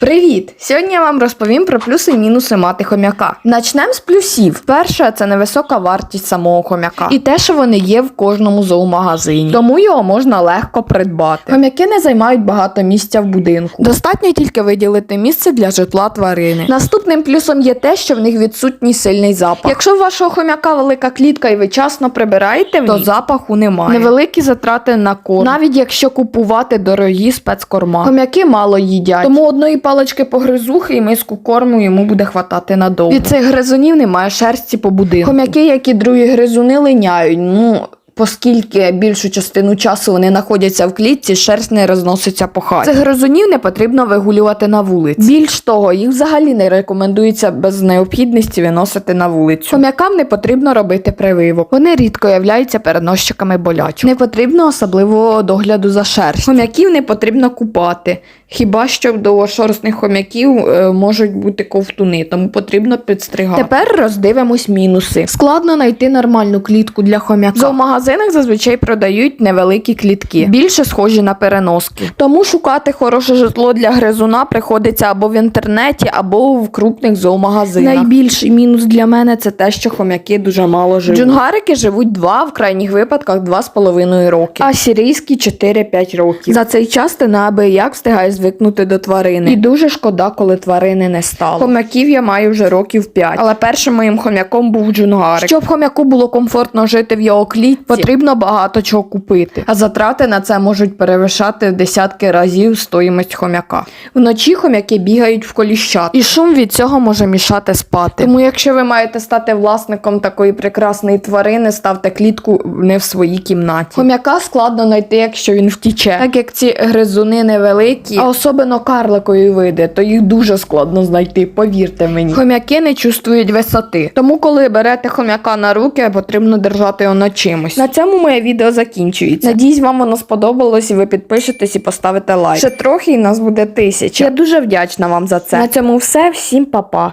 Привіт! Сьогодні я вам розповім про плюси і мінуси мати хомяка. Начнемо з плюсів. Перше, це невисока вартість самого хомяка. І те, що вони є в кожному зоомагазині. Тому його можна легко придбати. Хомяки не займають багато місця в будинку. Достатньо тільки виділити місце для житла тварини. Наступним плюсом є те, що в них відсутній сильний запах. Якщо у вашого хомяка велика клітка і ви часно прибираєте, в то запаху немає. Невеликі затрати на корм. Навіть якщо купувати дорогі спецкорма. Хомяки мало їдять. Тому одної палички погризухи і миску корму йому буде хватати надовго. Від цих гризунів немає шерсті по будинку. Хомяки, як і другі гризуни, линяють. Ну. Оскільки більшу частину часу вони знаходяться в клітці, шерсть не розноситься по хаті. Цих гризунів не потрібно вигулювати на вулиці. Більш того, їх взагалі не рекомендується без необхідності виносити на вулицю. Хомякам не потрібно робити прививок. Вони рідко являються переносчиками болячок. Не потрібно особливого догляду за шерстю. Хомяків не потрібно купати. Хіба що в довгошорстних хомяків е, можуть бути ковтуни, тому потрібно підстригати. Тепер роздивимось мінуси. Складно знайти нормальну клітку для хомяка. В зоомагазинах зазвичай продають невеликі клітки, більше схожі на переноски. Тому шукати хороше житло для гризуна приходиться або в інтернеті, або в крупних зоомагазинах. Найбільший мінус для мене це те, що хомяки дуже мало живуть. Джунгарики живуть 2, в крайніх випадках 2,5 роки, а сірійські 4-5 років. За цей час ти неабияк встигаєш звикнути до тварини. І дуже шкода, коли тварини не стало. Хомяків я маю вже років 5, але першим моїм хомяком був джунгарик. Щоб хомяку було комфортно жити в його клітці, потрібно багато чого купити. А затрати на це можуть перевищати в десятки разів стоїмость хомяка. Вночі хомяки бігають в коліщат, і шум від цього може мішати спати. Тому, якщо ви маєте стати власником такої прекрасної тварини, ставте клітку не в своїй кімнаті. Хомяка складно знайти, якщо він втіче, так як ці гризуни невеликі, а особливо карликові види, то їх дуже складно знайти, повірте мені. Хомяки не чувствують висоти. Тому, коли берете хомяка на руки, потрібно держати його на чимось. На цьому моє відео закінчується. Надіюсь, вам воно сподобалось, і ви підпишетесь і поставите лайк. Ще трохи і нас буде тисяча. Я дуже вдячна вам за це. На цьому все. Всім па-па.